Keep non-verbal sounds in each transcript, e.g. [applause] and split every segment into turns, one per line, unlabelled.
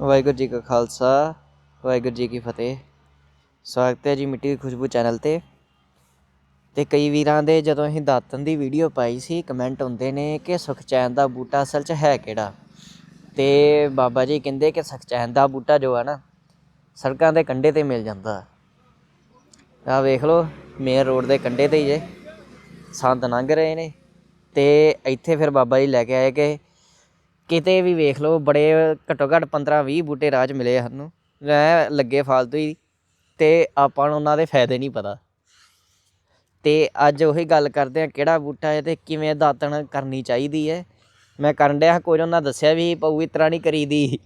ਵਾਹਿਗੁਰੂ ਜੀ ਕਾ ਖਾਲਸਾ, ਵਾਹਿਗੁਰੂ ਜੀ ਕੀ ਫਤਿਹ। ਸਵਾਗਤ ਹੈ ਜੀ ਮਿੱਟੀ ਦੀ ਖੁਸ਼ਬੂ ਚੈਨਲ ਤੇ। ਤੇ ਕਈ ਵੀਰਾਂ ਦੇ ਜਦੋਂ ਅਸੀਂ ਦਾਤਨ ਦੀ ਵੀਡੀਓ ਪਾਈ ਸੀ, ਕਮੈਂਟ ਹੁੰਦੇ ਨੇ ਕਿ ਸੁਖਚੈਨ ਦਾ ਬੂਟਾ ਅਸਲ 'ਚ ਹੈ ਕਿਹੜਾ? ਤੇ ਬਾਬਾ ਜੀ ਕਹਿੰਦੇ ਕਿ ਸੁਖਚੈਨ ਦਾ ਬੂਟਾ ਜੋ ਹੈ ਨਾ, ਸੜਕਾਂ ਦੇ ਕੰਢੇ ਤੇ ਮਿਲ ਜਾਂਦਾ। ਆ ਵੇਖ ਲਓ ਮੇਨ ਰੋਡ ਦੇ ਕੰਢੇ ਤੇ ਹੀ ਜੇ। ਸੰਤ ਲੰਘ ਰਹੇ ਨੇ। ਤੇ ਇੱਥੇ ਫਿਰ ਬਾਬਾ ਜੀ ਲੈ ਕੇ ਆਏ ਕਿ ਕਿਤੇ ਵੀ ਵੇਖ ਲਓ ਬੜੇ ਘੱਟੋ ਘੱਟ 15 20 ਬੂਟੇ ਰਾਜ ਮਿਲੇ ਸਾਨੂੰ। ਐ ਲੱਗੇ ਫਾਲਤੂ ਹੀ ਤੇ ਆਪਾਂ ਨੂੰ ਉਹਨਾਂ ਦੇ ਫਾਇਦੇ ਨਹੀਂ ਪਤਾ। ਤੇ ਅੱਜ ਉਹੀ ਗੱਲ ਕਰਦੇ ਆ ਕਿਹੜਾ ਬੂਟਾ ਹੈ ਤੇ ਕਿਵੇਂ ਦਾਤਣ ਕਰਨੀ ਚਾਹੀਦੀ ਹੈ। ਮੈਂ ਕਰਨ ਡਿਆ ਕੁਝ ਉਹਨਾਂ ਦੱਸਿਆ ਵੀ ਪਊ ਇਸ ਤਰ੍ਹਾਂ ਨਹੀਂ ਕਰੀਦੀ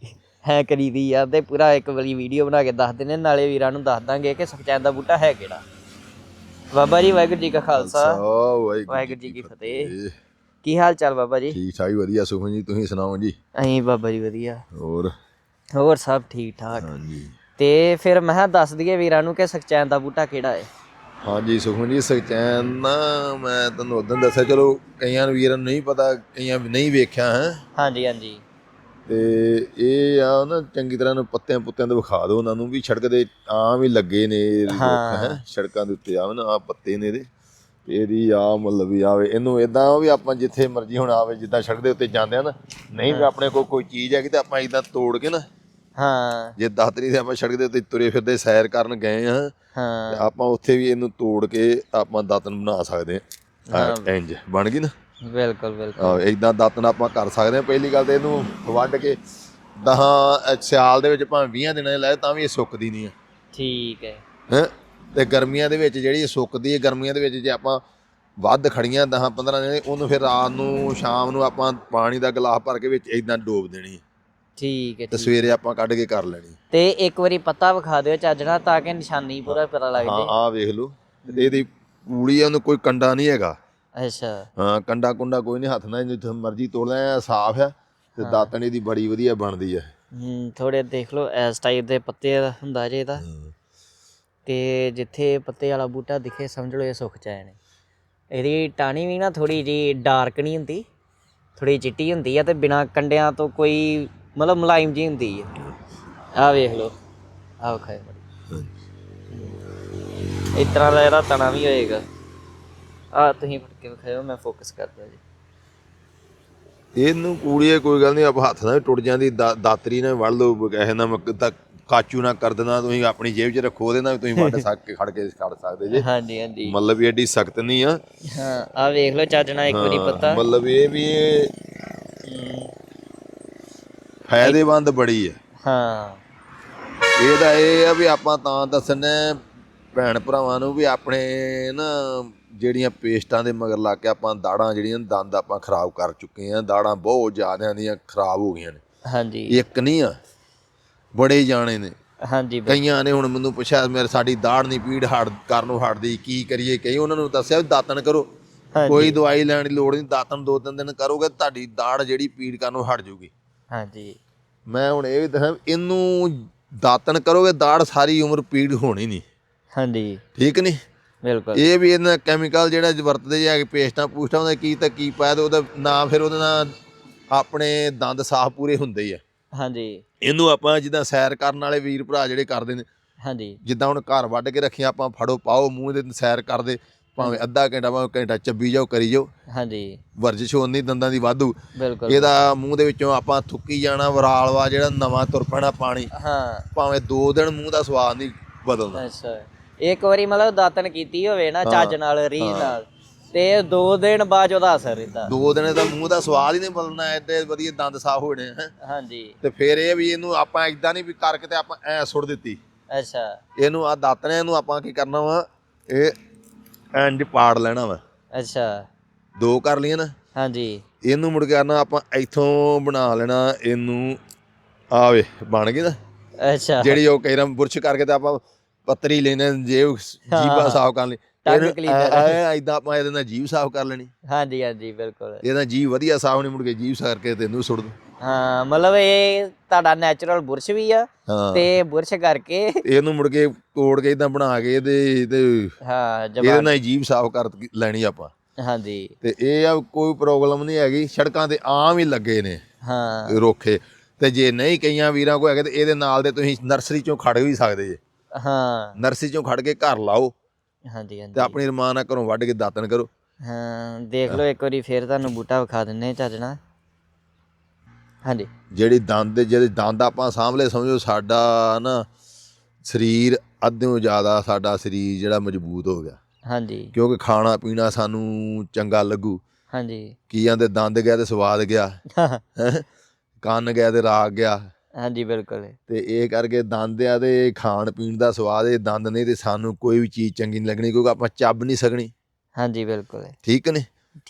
ਹੈ ਕਰੀਦੀ ਆ। ਤੇ ਪੂਰਾ ਇੱਕ ਵਾਰੀ ਵੀਡੀਓ ਬਣਾ ਕੇ ਦੱਸ ਦਿੰਦੇ ਨਾਲੇ ਵੀਰਾਂ ਨੂੰ ਦੱਸ ਦਾਂਗੇ ਕਿ ਸੁਖਚੈਨ ਦਾ ਬੂਟਾ ਹੈ ਕਿਹੜਾ। ਬਾਬਾ ਜੀ ਵਾਹਿਗੁਰੂ ਜੀ ਕਾ ਖਾਲਸਾ। ਵਾਹਿਗੁਰੂ ਜੀ ਕੀ ਫਤਿਹ। ਕੀ ਹਾਲ ਚਾਲ ਬਾਬਾ ਜੀ?
ਠੀਕ ਠਾਕ ਵਧੀਆ ਸੁਖਮਨ ਜੀ ਤੁਸੀਂ ਸੁਣਾਓ ਜੀ?
ਅਸੀਂ ਬਾਬਾ ਜੀ ਵਧੀਆ।
ਹੋਰ?
ਹੋਰ ਸਭ ਠੀਕ ਠਾਕ।
ਹਾਂਜੀ।
ਤੇ ਫਿਰ ਮੈਂ ਕਿਹਾ ਦੱਸ ਦਈਏ ਵੀਰਾਂ ਨੂੰ ਕਿ ਸੁਖਚੈਨ ਦਾ ਬੂਟਾ ਕਿਹੜਾ ਹੈ?
ਹਾਂਜੀ ਸੁਖਮਨ ਜੀ ਸਚੈਨ ਨਾ ਮੈਂ ਤੁਹਾਨੂੰ ਉਦੋਂ ਦੱਸਿਆ ਚਲੋ ਕਈਆਂ ਨੂੰ ਵੀਰਾਂ ਨੂੰ ਨਹੀਂ ਪਤਾ ਕਈਆਂ ਨਹੀਂ ਵੇਖਿਆ ਹੈ।
ਹਾਂਜੀ ਹਾਂਜੀ।
ਤੇ ਇਹ ਆ ਨਾ ਚੰਗੀ ਤਰ੍ਹਾਂ ਨੂੰ ਪੱਤਿਆਂ ਪੁੱਤਿਆਂ ਦੇ ਵਿਖਾ ਦਿਓ ਉਹਨਾਂ ਨੂੰ ਵੀ ਸੜਕ ਦੇ ਆਮ ਹੀ ਲੱਗੇ ਨੇ ਹੈ। ਸੜਕਾਂ ਦੇ ਉੱਤੇ ਆਵੇ ਨਾ ਆ ਪੱਤੇ ਨੇ ਇਹਦੇ। ਇਹਦੀ ਆ ਮਤਲਬ ਵੀ ਆਵੇ ਇਹਨੂੰ ਇਦਾਂ ਵੀ ਆਪਾਂ ਜਿੱਥੇ ਮਰਜ਼ੀ ਹੁਣ ਆਵੇ ਜਿੱਦਾਂ ਸੜਕ ਦੇ ਉੱਤੇ ਜਾਂਦੇ ਆ ਨਾ ਨਹੀਂ ਵੀ ਆਪਣੇ ਕੋਲ ਕੋਈ ਚੀਜ਼ ਹੈਗੀ ਤੇ ਆਪਾਂ ਇਦਾਂ ਤੋੜ ਕੇ ਨਾ
ਹਾਂ।
ਜੇ ਦਾਤਰੀ ਦੇ ਆਪਾਂ ਸੜਕ ਦੇ ਉੱਤੇ ਤੁਰੇ ਫਿਰਦੇ ਸੈਰ ਕਰਨ ਗਏ ਆ
ਹਾਂ।
ਤੇ ਆਪਾਂ ਉੱਥੇ ਵੀ ਇਹਨੂੰ ਤੋੜ ਕੇ ਆਪਾਂ ਦਾਤਨ ਬਣਾ ਸਕਦੇ ਆ। ਇੰਜ ਬਣ ਗਈ ਨਾ?
ਬਿਲਕੁਲ ਬਿਲਕੁਲ।
ਆ ਇਦਾਂ ਦਾਤਨ ਆਪਾਂ ਕਰ ਸਕਦੇ ਆ। ਪਹਿਲੀ ਗੱਲ ਤੇ ਇਹਨੂੰ ਵੱਢ ਕੇ ਦਹਾਂ ਸਿਆਲ ਦੇ ਵਿੱਚ ਭਾਵੇਂ 20 ਦਿਨਾਂ ਲਾਏ ਤਾਂ ਵੀ ਇਹ ਸੁੱਕਦੀ ਨਹੀਂ ਆ।
ਠੀਕ ਹੈ।
ਹੈ? ਤੇ ਗਰਮੀਆਂ ਦੇ ਵਿੱਚ ਜਿਹੜੀ ਸੁੱਕਦੀ ਹੈ ਗਰਮੀਆਂ ਦੇ ਵਿੱਚ ਜੇ ਆਪਾਂ ਵੱਧ ਖੜੀਆਂ 10 15 ਦਿਨ ਉਹਨੂੰ ਫਿਰ ਰਾਤ ਨੂੰ ਸ਼ਾਮ ਨੂੰ ਆਪਾਂ ਪਾਣੀ ਦਾ ਗਲਾਸ ਭਰ ਕੇ ਵਿੱਚ ਇਦਾਂ ਡੋਬ ਦੇਣੀ
ਠੀਕ ਹੈ
ਤੇ। ਸਵੇਰੇ ਆਪਾਂ ਕੱਢ ਕੇ ਕਰ ਲੈਣੀ।
ਤੇ ਇੱਕ ਵਾਰੀ ਪੱਤਾ ਵਿਖਾ ਦਿਓ ਚੱਜਣਾ ਤਾਂ ਕਿ ਨਿਸ਼ਾਨੀ ਪੂਰਾ ਪਤਾ ਲੱਗ
ਹਾਂ
ਜੇ
ਆਹ ਵੇਖ ਲਓ। ਇਹਦੀ ਪੂੜੀ ਆ ਉਹਨੂੰ ਕੋਈ ਕੰਡਾ ਨਹੀਂ ਹੈਗਾ।
ਅੱਛਾ।
ਹਾਂ ਕੰਡਾ ਕੁੰਡਾ ਕੋਈ ਨਹੀਂ ਹੱਥ ਨਾਲ ਜਿੱਥੇ ਮਰਜ਼ੀ ਤੋੜ ਲੈ ਸਾਫ਼ ਆ ਤੇ ਦਾਤਣ ਇਹਦੀ ਬੜੀ ਵਧੀਆ ਬਣਦੀ ਆ
ਹੂੰ ਥੋੜੇ ਦੇਖ ਲਓ ਇਸ ਟਾਈਪ ਦੇ ਪੱਤੇ ਹੁੰਦਾ ਜੇ ਇਹਦਾ। ਤੇ ਜਿੱਥੇ ਪੱਤੇ ਵਾਲਾ ਬੂਟਾ ਦਿਖੇ ਸਮਝ ਲਓ ਇਹ ਸੁੱਕ ਚੈਨ ਹੈ ਇਹਦੀ ਟਾਣੀ ਵੀ ਨਾ ਥੋੜੀ ਜੀ ਡਾਰਕ ਨਹੀਂ ਹੁੰਦੀ ਥੋੜੀ ਚਿੱਟੀ ਹੁੰਦੀ ਆ ਤੇ ਬਿਨਾ ਕੰਡਿਆਂ ਤੋਂ ਕੋਈ ਮਤਲਬ ਮੁਲਾਇਮ ਜੀ ਹੁੰਦੀ ਹੈ ਆਹ ਵੇਖ ਲਓ ਆਹ ਖਾਏ ਇਸ ਤਰ੍ਹਾਂ ਦਾ ਇਹਦਾ ਤਣਾ ਵੀ ਹੋਏਗਾ। ਆ ਤੁਸੀਂ ਫੜ ਕੇ ਵਿਖਾਇਓ ਮੈਂ ਫੋਕਸ ਕਰਦਾ ਜੀ।
ਇਹਨੂੰ ਪੂੜੀਏ ਕੋਈ ਗੱਲ ਨਹੀਂ ਆਪਾਂ ਹੱਥ ਨਾਲ ਟੁੱਟ ਜਾਂਦੀ ਦਾਤਰੀ ਨਾਲ ਵੜ ਲਓ ਕਹੇ ਨਾ ਤਾਂ ਕਾਚੂ ਨਾ ਕਰ ਦੇਣਾ ਤੁਸੀਂ ਆਪਣੀ ਜੇਬ 'ਚ ਰੱਖੋ ਉਹਦੇ ਨਾਲ ਵੀ ਤੁਸੀਂ ਵੱਢ [laughs] ਸਕ ਕੇ ਖੜ ਕੇ ਕੱਢ ਸਕਦੇ ਜੇ।
ਹਾਂਜੀ ਹਾਂਜੀ।
ਮਤਲਬ ਵੀ ਐਡੀ ਸਖਤ ਨਹੀਂ ਆ।
ਹਾਂ ਆ ਵੇਖ ਲਓ ਚੱਜਣਾ ਇੱਕ ਵਾਰੀ ਪੱਤਾ।
ਮਤਲਬ ਇਹ ਵੀ ਇਹ ਫਾਇਦੇਮੰਦ ਬੜੀ ਹੈ
ਹਾਂ।
ਇਹਦਾ ਇਹ ਆ ਵੀ ਆਪਾਂ ਤਾਂ ਦੱਸਣਾ ਭੈਣ ਭਰਾਵਾਂ ਨੂੰ ਵੀ ਆਪਣੇ ਨਾ ਜਿਹੜੀਆਂ ਪੇਸਟਾਂ ਦੇ ਮਗਰ ਲੱਗ ਕੇ ਆਪਾਂ ਦਾੜਾਂ ਜਿਹੜੀਆਂ ਦੰਦ ਆਪਾਂ ਖਰਾਬ ਕਰ ਚੁੱਕੇ ਆ ਦਾੜਾਂ ਬਹੁਤ ਜ਼ਿਆਦਿਆਂ ਦੀਆਂ ਖਰਾਬ ਹੋ ਗਈਆਂ ਨੇ।
ਹਾਂਜੀ।
ਇੱਕ ਨਹੀਂ ਆ ਬੜੇ ਜਾਣੇ ਨੇ।
ਹਾਂਜੀ
ਕਈਆਂ ਨੇ ਹੁਣ ਮੈਨੂੰ ਪੁੱਛਿਆ ਮੇਰੇ ਸਾਡੀ ਦਾੜ ਨਹੀਂ ਪੀੜ ਹਟ ਕਰਨ ਨੂੰ ਹਟਦੀ ਕੀ ਕਰੀਏ? ਕਈ ਉਹਨਾਂ ਨੂੰ ਦੱਸਿਆ ਵੀ ਦਾਤਣ ਕਰੋ। ਕੋਈ ਦਵਾਈ ਲੈਣ ਦੀ ਲੋੜ ਨਹੀਂ ਦਾਤਣ ਦੋ ਤਿੰਨ ਦਿਨ ਕਰੋਗੇ ਤੁਹਾਡੀ ਦਾੜ ਜਿਹੜੀ ਪੀੜ ਕਰਨ ਨੂੰ ਹਟ ਜਾਊਗੀ
ਹਾਂਜੀ।
ਮੈਂ ਹੁਣ ਇਹ ਵੀ ਦੱਸਾਂ ਇਹਨੂੰ ਦਾਤਣ ਕਰੋਗੇ ਦਾੜ ਸਾਰੀ ਉਮਰ ਪੀੜ ਹੋਣੀ ਨਹੀਂ
ਹਾਂਜੀ।
ਠੀਕ ਨਹੀਂ
ਬਿਲਕੁਲ।
ਇਹ ਵੀ ਇਹਨਾਂ ਕੈਮੀਕਲ ਜਿਹੜਾ ਵਰਤਦੇ ਜਾ ਕੇ ਪੇਸਟਾਂ ਪੂਸਟਾਂ ਉਹਦਾ ਕੀ ਤਾਂ ਕੀ ਪਾਇਆ ਤੇ ਉਹਦਾ ਨਾ ਫਿਰ ਉਹਦੇ ਨਾਲ ਆਪਣੇ ਦੰਦ ਸਾਫ਼ ਪੂਰੇ ਹੁੰਦੇ ਆ।
ਹਾਂਜੀ।
ਇਹਨੂੰ ਆਪਾਂ ਜਿੱਦਾਂ ਸੈਰ ਕਰਨ ਵਾਲੇ ਵੀਰ ਭਰਾ ਜਿਹੜੇ ਕਰਦੇ ਨੇ
ਹਾਂਜੀ।
ਜਿੱਦਾਂ ਹੁਣ ਘਰ ਵੱਢ ਕੇ ਰੱਖਿਆ ਆਪਾਂ ਫੜੋ ਪਾਓ ਮੂੰਹ ਦੇ ਸੈਰ ਕਰਦੇ ਭਾਵੇਂ ਅੱਧਾ ਘੰਟਾ ਭਾਵੇਂ ਘੰਟਾ ਚੱਬੀ ਜਾਓ ਕਰੀ ਜਾਓ।
ਹਾਂਜੀ।
ਵਰਜਿਸ਼ ਹੋਣੀ ਦੰਦਾਂ ਦੀ ਵਾਧੂ।
ਬਿਲਕੁਲ।
ਇਹਦਾ ਮੂੰਹ ਦੇ ਵਿੱਚੋਂ ਆਪਾਂ ਥੁੱਕੀ ਜਾਣਾ ਵਰਾਲਵਾ ਜਿਹੜਾ ਨਵਾਂ ਤੁਰ ਪੈਣਾ ਪਾਣੀ
ਹਾਂ।
ਭਾਵੇਂ 2 ਦਿਨ ਮੂੰਹ ਦਾ ਸਵਾਦ ਨਹੀਂ ਬਦਲਦਾ।
ਅੱਛਾ। ਇੱਕ ਵਾਰੀ ਮਤਲਬ ਦਾਤਨ ਕੀਤੀ ਹੋਵੇ ਨਾ ਚੱਜ ਨਾਲ ਰੀਝ ਨਾਲ। ਤੇ ਦੋ ਦਿਨ ਬਾਅਦ ਉਹਦਾ ਅਸਰ ਰਹਿੰਦਾ
ਦੋ ਦਿਨ ਦਾ ਮੂੰਹ ਦਾ ਸਵਾਦ ਹੀ ਨਹੀਂ ਬਦਲਣਾ ਐਡੇ ਵਧੀਆ ਦੰਦ ਸਾਫ਼ ਹੋਣੇ ਹੈ
ਹਾਂਜੀ।
ਤੇ ਫਿਰ ਇਹ ਵੀ ਇਹਨੂੰ ਆਪਾਂ ਇਦਾਂ ਨਹੀਂ ਵੀ ਕਰਕੇ ਤੇ ਆਪਾਂ ਐ ਸੁੱਟ ਦਿੱਤੀ।
ਅੱਛਾ।
ਇਹਨੂੰ ਆ ਦਾਤਨੇ ਇਹਨੂੰ ਆਪਾਂ ਕੀ ਕਰਨਾ ਵਾ ਇਹ ਇੰਜ ਪਾੜ ਲੈਣਾ ਵਾ।
ਅੱਛਾ।
ਦੋ ਕਰ ਲਈਆਂ ਨਾ।
ਹਾਂਜੀ।
ਇਹਨੂੰ ਮੁੜ ਕੇ ਕਰਨਾ ਆਪਾਂ ਇੱਥੋਂ ਬਣਾ ਲੈਣਾ ਇਹਨੂੰ ਆਵੇ ਬਣ ਗਈ ਨਾ।
ਅੱਛਾ।
ਜਿਹੜੀ ਉਹ ਰਾਂ ਬੁਰਸ਼ ਕਰਕੇ ਤੇ ਆਪਾਂ ਪੱਤਰੀ ਲੈਣੇ ਜੇਬ ਜੀਭਾ ਸਾਫ਼ ਕਰ ਲਈ।
Tongue cleaner।
ਐਦਾਂ ਆਪਾਂ ਇਹਦੇ ਨਾਲ ਜੀਭ ਸਾਫ਼ ਕਰ ਲੈਣੀ।
ਹਾਂਜੀ ਹਾਂਜੀ ਬਿਲਕੁਲ।
ਇਹਦਾ ਜੀਭ ਵਧੀਆ ਸਾਫ਼ ਨਹੀਂ ਮੁੜ ਕੇ ਜੀਭ ਸਾਰ ਕੇ ਤੈਨੂੰ ਸੁੱਟ ਦੋ।
ਹਾਂ ਮਤਲਬ ਇਹ ਤੁਹਾਡਾ ਨੈਚੁਰਲ ਬੁਰਸ਼ ਵੀ ਆ ਤੇ ਬੁਰਸ਼ ਕਰਕੇ
ਇਹਨੂੰ ਮੁੜ ਕੇ ਤੋੜ ਕੇ ਇਦਾਂ ਬਣਾ ਕੇ ਇਹਦੇ ਤੇ
ਹਾਂ
ਇਹਦੇ ਨਾਲ ਜੀਭ ਸਾਫ਼ ਕਰ ਲੈਣੀ ਆਪਾਂ।
ਹਾਂਜੀ।
ਤੇ ਇਹ ਆ ਕੋਈ ਪ੍ਰੋਬਲਮ ਨਹੀਂ ਹੈਗੀ ਸੜਕਾਂ ਤੇ ਆਮ ਹੀ ਲੱਗੇ ਨੇ
ਹਾਂ।
ਰੋਖੇ ਤੇ ਜੇ ਨਹੀਂ ਕਈਆਂ ਵੀਰਾਂ ਕੋ ਹੈਗੇ ਤੇ ਇਹਦੇ ਨਾਲ ਦੇ ਤੁਸੀਂ ਨਰਸਰੀ ਚੋਂ ਖੜ ਵੀ ਸਕਦੇ ਜੇ।
ਹਾਂ।
ਨਰਸਰੀ ਚੋਂ ਖੜ ਕੇ ਘਰ ਲਾਓ।
ਹਾਂਜੀ
ਤੇ
ਹਾਂਜੀ।
ਆਪਣੀ ਰਮਾਨ ਨਾਲ ਘਰੋਂ ਵੱਢ ਕੇ ਦਾਤਨ ਕਰੋ।
ਹਾਂ ਦੇਖ ਲਓ ਇੱਕ ਵਾਰੀ ਫੇਰ ਤੁਹਾਨੂੰ ਬੂਟਾ ਵਿਖਾ ਦਿੰਨੇ ਨਾਲ। ਹਾਂਜੀ।
ਜਿਹੜੀ ਦੰਦ ਜਿਹੜੇ ਦੰਦ ਆਪਾਂ ਸਾਹਮਣੇ ਸਮਝੋ ਸਾਡਾ ਨਾ ਸਰੀਰ ਅੱਧਿਓਂ ਜ਼ਿਆਦਾ ਸਾਡਾ ਸਰੀਰ ਜਿਹੜਾ ਮਜ਼ਬੂਤ ਹੋ ਗਿਆ।
ਹਾਂਜੀ।
ਕਿਉਂਕਿ ਖਾਣਾ ਪੀਣਾ ਸਾਨੂੰ ਚੰਗਾ ਲੱਗੂ।
ਹਾਂਜੀ।
ਕੀ ਜਾਂਦੇ ਦੰਦ ਗਿਆ ਤੇ ਸਵਾਦ ਗਿਆ। ਕੰਨ ਗਿਆ ਤੇ ਰਾਗ ਗਿਆ।
ਹਾਂਜੀ ਬਿਲਕੁਲ।
ਤੇ ਇਹ ਕਰਕੇ ਦੰਦ ਆ ਤੇ ਖਾਣ ਪੀਣ ਦਾ ਸਵਾਦ ਇਹ ਦੰਦ ਨਹੀਂ ਤੇ ਸਾਨੂੰ ਕੋਈ ਵੀ ਚੀਜ਼ ਚੰਗੀ ਨਹੀਂ ਲੱਗਣੀ ਕਿਉਂਕਿ ਆਪਾਂ ਚੱਬ ਨਹੀਂ ਸਕਣੀ।
ਹਾਂਜੀ ਬਿਲਕੁਲ।
ਠੀਕ ਨੇ?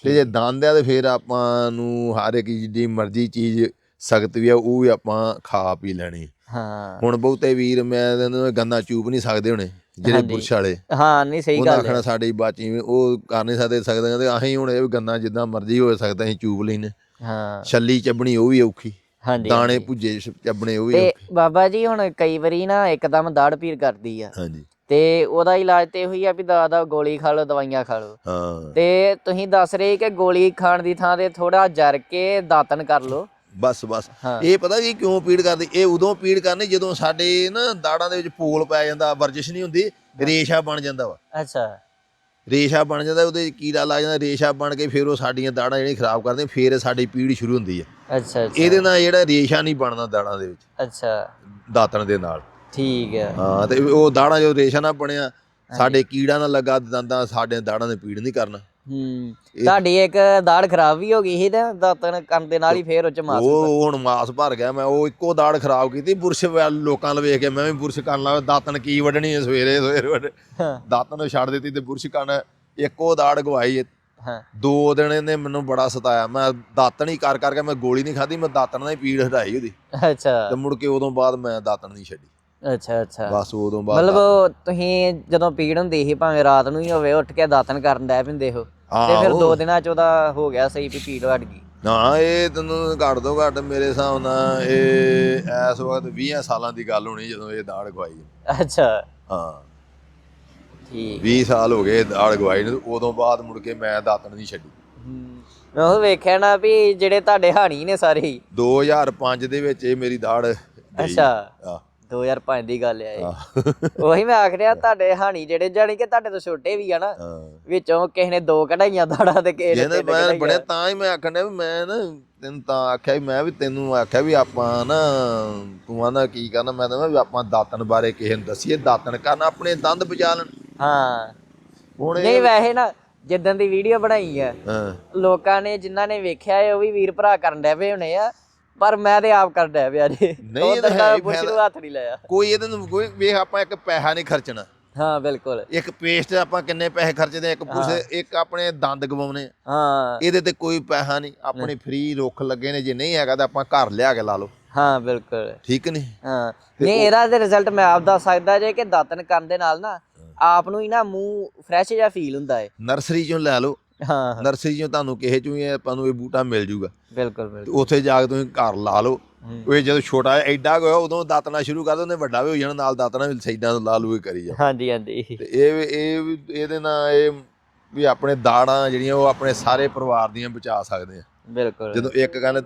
ਤੇ ਜੇ ਦੰਦ ਆ ਤੇ ਫਿਰ ਆਪਾਂ ਨੂੰ ਹਰ ਇੱਕ ਜਿੱਡੀ ਮਰਜ਼ੀ ਚੀਜ਼ ਸਖਤ ਵੀ ਆ ਉਹ ਵੀ ਆਪਾਂ ਖਾ ਪੀ ਲੈਣੀ।
ਹਾਂ।
ਹੁਣ ਬਹੁਤੇ ਵੀਰ ਮੈਂ ਇਹਨਾਂ ਗੰਨਾ ਚੂਪ ਨਹੀਂ ਸਕਦੇ ਹੁਣੇ ਜਿਹੜੇ
ਹਾਂਜੀ।
ਬੁਰਸ਼ ਵਾਲੇ।
ਹਾਂ ਨਹੀਂ ਸਹੀ
ਉਹਨਾਂ
ਗੱਲ ਹੈ।
ਆਖਣਾ ਸਾਡੀ ਬਾਚੀ ਵੀ ਉਹ ਕਰ ਨਹੀਂ ਸਕਦੇ ਸਕਦੇ ਤੇ ਅਸੀਂ ਹੁਣ ਇਹ ਵੀ ਗੰਨਾ ਜਿੱਦਾਂ ਮਰਜ਼ੀ ਹੋ ਸਕਦਾ ਅਸੀਂ ਚੂਪ ਲੈਨੇ
ਹਾਂ।
ਛੱਲੀ ਚੱਬਣੀ ਉਹ ਵੀ ਔਖੀ।
ਹਾਂਜੀ
ਦਾਣੇ ਸ਼- ਚੱਬਣੇ ਉਹ ਵੀ
ਤੇ ਬਾਬਾ ਜੀ ਹੁਣ ਕਈ ਵਾਰੀ ਨਾ ਇੱਕਦਮ ਦਾੜ ਪੀਰ ਕਰਦੀ ਆ।
ਹਾਂਜੀ।
ਤੇ ਉਹਦਾ ਇਲਾਜ ਤੇ ਇਹੋ ਹੀ ਆ ਵੀ ਦਾ ਦਾ ਗੋਲੀ ਖਾ ਲਓ ਦਵਾਈਆਂ ਖਾ ਲਓ।
ਹਾਂ।
ਤੇ ਤੁਸੀਂ ਦੱਸ ਰਹੇ ਕਿ ਗੋਲੀ ਖਾਣ ਦੀ ਥਾਂ ਤੇ ਥੋੜਾ ਜਰ ਕੇ ਦਾਤਨ ਕਰ ਲਓ।
ਬਸ ਬਸ।
ਹਾਂ।
ਇਹ ਪਤਾ ਕੀ ਕਿਉਂ ਪੀੜ ਕਰਦੀ? ਇਹ ਉਦੋਂ ਪੀੜ ਕਰਨੀ ਜਦੋਂ ਸਾਡੇ ਨਾ ਦਾੜਾਂ ਦੇ ਵਿੱਚ ਪੋਲ ਪੈ ਜਾਂਦਾ ਵਰਜਿਸ਼ ਨਹੀਂ ਹੁੰਦੀ ਰੇਸ਼ਾ ਬਣ ਜਾਂਦਾ ਵਾ।
ਅੱਛਾ।
ਰੇਸ਼ਾ ਬਣ ਜਾਂਦਾ ਉਹਦੇ 'ਚ ਕੀੜਾ ਲੱਗ ਜਾਂਦਾ ਰੇਸ਼ਾ ਬਣ ਕੇ ਫਿਰ ਉਹ ਸਾਡੀਆਂ ਦਾੜਾਂ ਜਿਹੜੀਆਂ ਖਰਾਬ ਕਰਦੇ ਫਿਰ ਸਾਡੀ ਪੀੜ ਸ਼ੁਰੂ ਹੁੰਦੀ ਹੈ
ਅੱਛਾ ਅੱਛਾ।
ਇਹਦੇ ਨਾਲ ਜਿਹੜਾ ਰੇਸ਼ਾ ਨਹੀਂ ਬਣਦਾ ਦਾੜਾਂ ਦੇ ਵਿੱਚ।
ਅੱਛਾ।
ਦਾਤਣ ਦੇ ਨਾਲ।
ਠੀਕ ਹੈ।
ਹਾਂ ਤੇ ਉਹ ਦਾੜਾਂ ਜੋ ਰੇਸ਼ਾ ਨਾ ਬਣਿਆ ਸਾਡੇ ਕੀੜਾ ਨਾ ਲੱਗਾ ਦੰਦਾਂ ਸਾਡੇ ਦਾੜਾਂ ਦੇ ਪੀੜ ਨਹੀਂ ਕਰਨਾ।
ਹੂੰ। ਤੁਹਾਡੀ ਇੱਕ ਦਾੜ ਖਰਾਬ ਵੀ ਹੋ ਗਈ ਸੀ ਤੇ ਦਾਤਨ ਕਰਨ ਦੇ ਨਾਲ ਹੀ ਫੇਰ ਉਹ ਚ ਮਾਸ
ਉਹ ਹੁਣ ਮਾਸ ਭਰ ਗਿਆ ਮੈਂ ਉਹ ਇੱਕੋ ਦਾੜ ਖਰਾਬ ਕੀਤੀ ਬੁਰਸ਼ ਵੱਲ ਲੋਕਾਂ ਨੂੰ ਵੇਖ ਕੇ ਮੈਂ ਵੀ ਬੁਰਸ਼ ਕਰਨ ਲੱਗਾ ਦਾਤਣ ਕੀ ਵੱਢਣੀ ਹੈ ਸਵੇਰੇ ਸਵੇਰੇ ਦਾਤਣ ਨੂੰ ਛੱਡ ਦਿੱਤੀ ਤੇ ਬੁਰਸ਼ ਕਰਨ ਇੱਕੋ ਦਾੜ ਗਵਾਈ ਦੋ ਦਿਨ ਇਹਨੇ ਮੈਨੂੰ ਬੜਾ ਸਤਾਇਆ। ਮੈਂ ਦਾਤਣ ਹੀ ਕਰ ਕਰਕੇ ਮੈਂ ਗੋਲੀ ਨਹੀਂ ਖਾਧੀ ਮੈਂ ਦਾਤਣ ਨਾਲ ਹੀ ਪੀੜ ਹਟਾਈ ਉਹਦੀ।
ਅੱਛਾ।
ਤੇ ਮੁੜ ਕੇ ਉਦੋਂ ਬਾਅਦ ਮੈਂ ਦਾਤਣ ਨਹੀਂ ਛੱਡੀ।
ਅੱਛਾ ਅੱਛਾ।
ਬਸ ਉਦੋਂ ਬਾਅਦ
ਮਤਲਬ ਤੁਸੀਂ ਜਦੋਂ ਪੀੜ ਹੁੰਦੀ ਸੀ ਭਾਵੇਂ ਰਾਤ ਨੂੰ ਹੀ ਹੋਵੇ ਉੱਠ ਕੇ ਦਾਤਨ ਕਰਨ ਡੈ ਪਿੰਦੇ ਹੋ। ਤੇ ਫਿਰ। ਦੋ ਦਿਨਾਂ ਚ ਉਹਦਾ ਹੋ ਗਿਆ ਸਹੀ ਵੀ ਪੀੜ ਹਟ ਗਈ।
ਨਾ ਇਹ ਤੈਨੂੰ ਘੱਟ ਤੋਂ ਘੱਟ ਮੇਰੇ ਹਿਸਾਬ ਨਾਲ ਇਹ ਇਸ ਵਕਤ 20 ਸਾਲਾਂ ਦੀ ਗੱਲ ਹੋਣੀ ਜਦੋਂ ਇਹ ਦਾੜ ਗਵਾਈ
ਅੱਛਾ।
ਹਾਂ।
ਠੀਕ।
20 ਸਾਲ ਹੋ ਗਏ ਦਾੜ ਗਵਾਈ ਨੂੰ ਉਦੋਂ ਬਾਅਦ ਮੁੜ ਕੇ ਮੈਂ ਦਾਤਣ ਨਹੀਂ ਛੱਡੀ।
ਮੈਂ ਉਹ ਵੇਖਿਆ ਨਾ ਵੀ ਜਿਹੜੇ ਤੁਹਾਡੇ ਹਾਣੀ ਨੇ ਸਾਰੇ ਹੀ।
2005 ਦੇ ਵਿੱਚ ਇਹ ਮੇਰੀ ਦਾੜ ਗਈ।
ਅੱਛਾ।
ਆਹ,
2005 ਦੀ ਗੱਲ ਆ ਇਹ। ਉਹੀ ਮੈਂ ਆਖ ਰਿਹਾ ਤੁਹਾਡੇ ਹਾਣੀ ਜਿਹੜੇ ਜਾਣੀ ਕਿ ਤੁਹਾਡੇ ਤੋਂ ਛੋਟੇ ਵੀ ਆ ਨਾ
ਹਾਂ।
ਵਿੱਚੋਂ ਕਿਸੇ ਨੇ ਦੋ ਕਢਾਈਆਂ ਦਾੜਾਂ ਤੇ ਕਿਸੇ ਨੇ ਤਿੰਨ
ਮੈਂ
ਕਢਾਈਆਂ।
ਬੜੇ ਤਾਂ ਹੀ ਮੈਂ ਆਖਣ ਡਿਆ ਵੀ ਮੈਂ ਨਾ ਤੈਨੂੰ ਤਾਂ ਆਖਿਆ ਵੀ ਮੈਂ ਵੀ ਤੈਨੂੰ ਆਖਿਆ ਵੀ ਆਪਾਂ ਨਾ ਤੂੰ ਆਂਦਾ ਕੀ ਕਰਨਾ ਮੈਂ ਤਾਂ ਵੀ ਆਪਾਂ ਦਾਤਣ ਬਾਰੇ ਕਿਸੇ ਨੂੰ ਦੱਸੀਏ ਦਾਤਣ ਕਰਨ ਆਪਣੇ ਦੰਦ ਬਚਾ ਲੈਣ।
ਹਾਂ।
ਹੁਣ ਇਹ
ਨਹੀਂ ਵੈਸੇ ਨਾ ਜਿੱਦਾਂ ਦੀ ਵੀਡੀਓ ਬਣਾਈ ਆ
ਹਾਂ।
ਲੋਕਾਂ ਨੇ ਜਿਨ੍ਹਾਂ ਨੇ ਵੇਖਿਆ ਉਹ ਵੀ ਵੀਰ ਭਰਾ ਕਰਨ ਡੈ ਪਏ ਹੋਣੇ ਆ ਪਰ ਮੈਂ ਤੇ ਆਪ ਕਰ ਡੈ ਪਿਆ ਜੀ।
ਨਹੀਂ, ਇਹ ਤਾਂ
ਉੱਧਰ
ਹੈ
ਨੂੰ। ਹੱਥ ਨਹੀਂ ਲਾਇਆ।
ਕੋਈ ਇਹਦੇ ਨੂੰ ਕੋਈ ਵੇਖ ਆਪਾਂ ਇੱਕ ਪੈਸਾ ਨਹੀਂ ਖਰਚਣਾ।
ਹਾਂ ਬਿਲਕੁਲ।
ਇੱਕ ਪੇਸਟ ਆਪਾਂ ਕਿੰਨੇ ਪੈਸੇ ਖਰਚਦੇ ਆ ਇੱਕ ਪੁਰਸ਼ ਇੱਕ ਆਪਣੇ ਦੰਦ ਗਵਾਉਣੇ ਆ।
ਹਾਂ।
ਇਹਦੇ ਤੇ ਕੋਈ ਪੈਸਾ ਨਹੀਂ ਆਪਣੇ ਫ੍ਰੀ ਰੁੱਖ ਲੱਗੇ ਨੇ ਜੇ ਨਹੀਂ ਹੈਗਾ ਤਾਂ ਆਪਾਂ ਘਰ ਲਿਆ ਕੇ ਲਾ ਲਓ।
ਹਾਂ ਬਿਲਕੁਲ।
ਠੀਕ ਨਹੀਂ?
ਹਾਂ। ਨਹੀਂ ਇਹਦਾ ਤੇ ਰਿਜ਼ਲਟ ਮੈਂ ਆਪ ਦੱਸ ਸਕਦਾ ਜੇ ਕਿ ਦਾਤਨ ਕਰਨ ਦੇ ਨਾਲ ਨਾ ਆਪ ਨੂੰ ਹੀ ਨਾ ਮੂੰਹ ਫਰੈਸ਼ ਜਿਹਾ ਫੀਲ ਹੁੰਦਾ ਹੈ
ਨਰਸਰੀ ਚੋਂ ਲੈ ਲਓ।
ਹਾਂ।
ਨਰਸਰੀ ਚੋਂ ਤੁਹਾਨੂੰ ਕਿਸੇ ਚੋਂ ਹੀ ਆਪਾਂ ਨੂੰ ਇਹ ਬੂਟਾ ਮਿਲ ਜੂਗਾ।
ਬਿਲਕੁਲ
ਤੇ
ਬਿਲਕੁਲ।
ਉੱਥੇ ਜਾ ਕੇ ਤੁਸੀਂ ਘਰ ਲਾ ਲਓ। ਉਹ ਜਦੋਂ ਛੋਟਾ ਐਡਾ ਕੁ ਹੋਇਆ ਉਦੋਂ ਦਾਤਣਾ ਸ਼ੁਰੂ ਕਰ ਦੋ ਉਹਨੇ ਵੱਡਾ ਵੀ ਹੋ ਜਾਣਾ ਨਾਲ ਦਾਤਣਾ ਵੀ ਤੋਂ ਲਾ ਲੂ ਕੇ ਕਰੀ ਜਾ
ਹਾਂਜੀ ਹਾਂਜੀ।
ਤੇ ਇਹ ਵੀ- ਇਹ ਵੀ- ਇਹਦੇ ਨਾਲ ਇਹ ਵੀ ਆਪਣੇ ਦਾੜਾਂ ਜਿਹੜੀਆਂ ਉਹ ਆਪਣੇ ਸਾਰੇ ਪਰਿਵਾਰ ਦੀਆਂ ਬਚਾ ਸਕਦੇ ਆ।
ਬਿਲਕੁਲ।
ਜਦੋਂ ਇੱਕ ਗੱਲ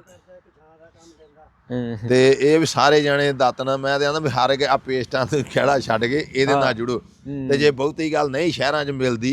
ਤੇ ਇਹ ਵੀ ਸਾਰੇ ਜਾਣੇ ਦਾਤਣਾ ਮੈਂ ਤੇ ਆਂਦਾ ਵੀ ਹਾਰੇ ਕੇ ਆ ਪੇਸਟਾਂ ਤੇ ਖੇੜਾ ਛੱਡ ਕੇ ਇਹਦੇ ਨਾਲ ਜੁੜੋ। ਤੇ ਜੇ ਬਹੁਤੀ ਗੱਲ ਨਹੀਂ ਸ਼ਹਿਰਾਂ 'ਚ ਮਿਲਦੀ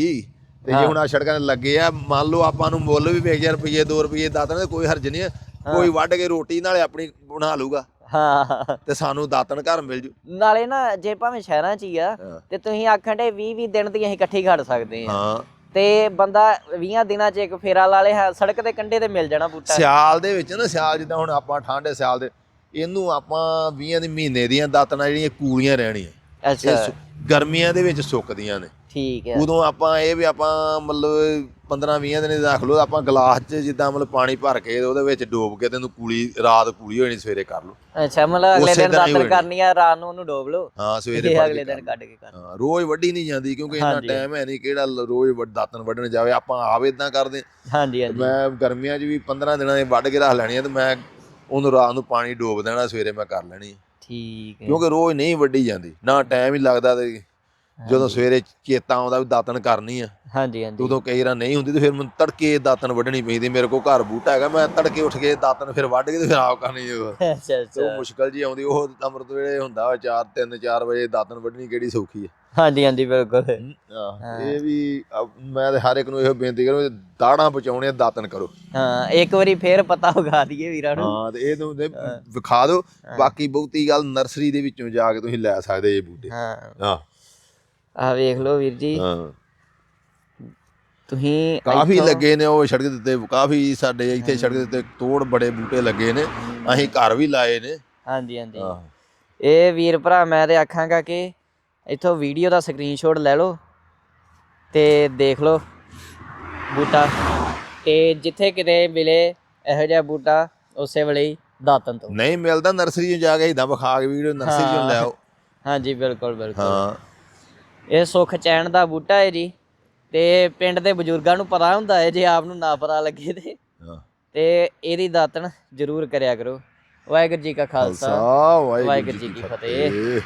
ਤੇ ਜੇ ਹੁਣ ਆ ਸੜਕਾਂ ਤੇ ਲੱਗੇ ਆ ਮੰਨ ਲਓ ਆਪਾਂ ਨੂੰ ਮੁੱਲ ਵੀ ਵੇਖ ਯਾਰ ਰੁਪਏ 2 ਰੁਪਏ ਦਾਤਣ ਦੇ ਕੋਈ ਹਰਜ ਨਹੀਂ ਆ। ਕੋਈ ਵੱਢ ਕੇ ਰੋਟੀ ਨਾਲੇ ਆਪਣੀ ਬਣਾ ਲੂਗਾ
ਹਾਂ।
ਤੇ ਸਾਨੂੰ ਦਾਤਣ ਘਰ ਮਿਲ ਜੂ।
ਨਾਲੇ ਨਾ ਜੇ ਭਾਵੇਂ ਸ਼ਹਿਰਾਂ 'ਚ ਹੀ ਆ। ਤੇ ਤੁਸੀਂ ਆਖਣ ਦੇ 20 20 ਦਿਨ ਦੀ ਅਸੀਂ ਇਕੱਠੀ ਖੜ ਸਕਦੇ ਆ
ਹਾਂ।
ਤੇ ਬੰਦਾ 20 ਦਿਨਾਂ 'ਚ ਇੱਕ ਫੇਰਾ ਲਾ ਲੇ ਸੜਕ ਦੇ ਕੰਢੇ ਤੇ ਮਿਲ ਜਾਣਾ ਬੂਟਾ।
ਸਿਆਲ ਦੇ ਵਿੱਚ ਨਾ ਸਿਆਲ ਜਿੱਦਾਂ ਹੁਣ ਆਪਾਂ ਠੰਡੇ ਸਿਆਲ ਦੇ ਇਹਨੂੰ ਆਪਾਂ 20 ਦੇ ਮਹੀਨੇ ਦੀਆਂ ਦਾਤਣਾ ਜਿਹੜੀਆਂ ਕੂਲੀਆਂ ਰਹਿਣੀਆਂ।
ਅੱਛਾ।
ਗਰਮੀਆਂ ਦੇ ਵਿੱਚ ਸੁੱਕਦੀਆਂ ਨੇ।
ਠੀਕ ਹੈ।
ਉਦੋਂ ਆਪਾਂ ਇਹ ਵੀ ਆਪਾਂ ਮਤਲਬ 15 20 ਦਿਨ ਰੱਖ ਲਓ ਆਪਾਂ ਗਲਾਸ 'ਚ ਜਿੱਦਾਂ ਮਤਲਬ ਪਾਣੀ ਭਰ ਕੇ ਉਹਦੇ ਵਿੱਚ ਡੋਬ ਕੇ ਤੈਨੂੰ ਕੂਲੀ ਰਾਤ ਕੂਲੀ ਹੋਣੀ ਸਵੇਰੇ ਕਰ ਲਓ।
ਅੱਛਾ ਮਤਲਬ ਅਗਲੇ ਦਿਨ
ਹੋਣੀ।
ਕਰਨੀ ਆ ਰਾਤ ਨੂੰ ਉਹਨੂੰ ਡੋਬ ਲਓ।
ਹਾਂ ਸਵੇਰੇ
ਅਗਲੇ
ਕੇ
ਦਿਨ
ਕਰ
ਕੱਢ ਕੇ ਕਰ
ਲਓ। ਹਾਂ ਰੋਜ਼ ਵੱਢੀ ਨਹੀਂ ਜਾਂਦੀ ਕਿਉਂਕਿ ਇੰਨਾ। ਟਾਈਮ ਹੈ ਨਹੀਂ ਕਿਹੜਾ ਰੋਜ਼ ਦਾਤਨ ਵੱਢਣ ਜਾਵੇ ਆਪਾਂ ਆਪ ਇਦਾਂ ਕਰਦੇ
ਹਾਂਜੀ ਹਾਂਜੀ।
ਮੈਂ ਗਰਮੀਆਂ 'ਚ ਵੀ 15 ਦਿਨਾਂ ਦੇ ਵੱਢ ਕੇ ਰੱਖ ਲੈਣੀ ਆ ਤੇ ਮੈਂ ਉਹਨੂੰ ਰਾਤ ਨੂੰ ਪਾਣੀ ਡੋਬ ਦੇਣਾ ਸਵੇਰੇ ਮੈਂ ਕਰ ਲੈਣੀ
ਠੀਕ ਹੈ।
ਕਿਉਂਕਿ ਰੋਜ਼ ਨਹੀਂ ਵੱਢੀ ਜਾਂਦੀ ਨਾ ਟਾਈਮ ਹੀ ਲੱਗਦਾ ਤੇ ਜਦੋਂ ਸਵੇਰੇ ਚੇਤਾ ਆਉਂਦਾ ਵੀ ਦਾਤਣ ਕਰਨੀ ਆ
ਹਾਂਜੀ ਹਾਂਜੀ।
ਉਦੋਂ ਕਈ ਵਾਰ ਨਹੀਂ ਹੁੰਦੀ ਤੇ ਫਿਰ ਮੈਨੂੰ ਤੜਕੇ ਦਾਤਣ ਵੱਢਣੀ ਪੈਂਦੀ ਮੇਰੇ ਕੋਲ ਘਰ ਬੂਟਾ ਹੈਗਾ ਮੈਂ ਤੜਕੇ ਉੱਠ ਕੇ ਦਾਤਣ ਫਿਰ ਵੱਢ ਕੇ ਤੇ ਫਿਰ ਆਪ ਕਰਨੀ
ਅੱਛਾ
ਤੇ ਉਹ ਮੁਸ਼ਕਲ ਜੀ ਆਉਂਦੀ ਉਹ ਅੰਮ੍ਰਿਤ ਵੇਲੇ ਹੁੰਦਾ 4 3 4 ਵਜੇ ਦਾਤਣ ਵੱਢਣੀ ਕਿਹੜੀ ਸੌਖੀ ਹੈ
ਹਾਂਜੀ ਹਾਂਜੀ ਬਿਲਕੁਲ।
ਇਹ ਵੀ ਮੈਂ ਤੇ ਹਰ ਇੱਕ ਨੂੰ ਇਹੋ ਬੇਨਤੀ ਕਰਾਂ ਦਾੜਾਂ ਬਚਾਉਣੇ ਦਾਤਣ ਕਰੋ।
ਹਾਂ ਇੱਕ ਵਾਰੀ ਫੇਰ ਪਤਾ ਉਗਾ ਦਈਏ ਵੀਰਾਂ ਨੂੰ।
ਹਾਂ ਤੇ ਇਹ ਨੂੰ ਵਿਖਾ ਦਿਓ ਬਾਕੀ ਬਹੁਤੀ ਗੱਲ ਨਰਸਰੀ ਦੇ ਵਿੱਚੋਂ ਜਾ ਕੇ ਤੁਸੀਂ ਲੈ ਸਕਦੇ ਇਹ ਬੂਟੇ।
ਹਾਂ।
ਹਾਂ।
ਆ ਵੇਖ ਲਓ ਵੀਰ ਜੀ।
ਹਾਂ।
ਤੁਸੀਂ
ਕਾਫੀ ਲੱਗੇ ਨੇ ਉਹ ਸੜਕ ਦੇ ਉੱਤੇ ਕਾਫੀ ਸਾਡੇ ਇੱਥੇ ਸੜਕ ਦੇ ਉੱਤੇ ਤੋੜ ਬੜੇ ਬੂਟੇ ਲੱਗੇ ਨੇ। ਅਸੀਂ ਘਰ ਵੀ ਲਾਏ ਨੇ।
ਹਾਂਜੀ ਹਾਂਜੀ। ਇਹ ਵੀਰ ਭਰਾ ਮੈਂ ਤੇ ਆਖਾਂਗਾ ਕਿ ਇੱਥੋਂ ਵੀਡੀਓ ਦਾ ਸਕਰੀਨਸ਼ਾਟ ਲੈ ਲਓ ਤੇ ਦੇਖ ਲਓ ਬੂਟਾ। ਤੇ ਜਿੱਥੇ ਕਿਤੇ ਮਿਲੇ ਇਹੋ ਜਿਹਾ ਬੂਟਾ ਉਸੇ ਵੇਲੇ ਦਾਤਨ ਤੋਂ।
ਨਹੀਂ ਮਿਲਦਾ ਨਰਸਰੀ ਜਾ ਕੇ ਇਦਾਂ ਵਿਖਾ ਕੇ ਵੀਡੀਓ ਨਰਸਰੀ 'ਚੋਂ ਲੈ ਆਓ।
ਹਾਂਜੀ ਬਿਲਕੁਲ ਬਿਲਕੁਲ।
ਹਾਂ।
ਇਹ ਸੁੱਖ ਚੈਨ ਦਾ ਬੂਟਾ ਹੈ ਜੀ। ਤੇ ਪਿੰਡ ਦੇ ਬਜ਼ੁਰਗਾਂ ਨੂੰ ਪਤਾ ਹੁੰਦਾ ਹੈ ਜੇ ਆਪ ਨੂੰ ਨਾ ਪਤਾ ਲੱਗੇ ਤੇ। ਤੇ ਇਹਦੀ ਦਾਤਣ ਜ਼ਰੂਰ ਕਰਿਆ ਕਰੋ। ਵਾਹਿਗੁਰੂ ਜੀ ਕਾ ਖਾਲਸਾ। ਵਾਹਿਗੁਰੂ ਜੀ ਕੀ
ਫਤਿਹ।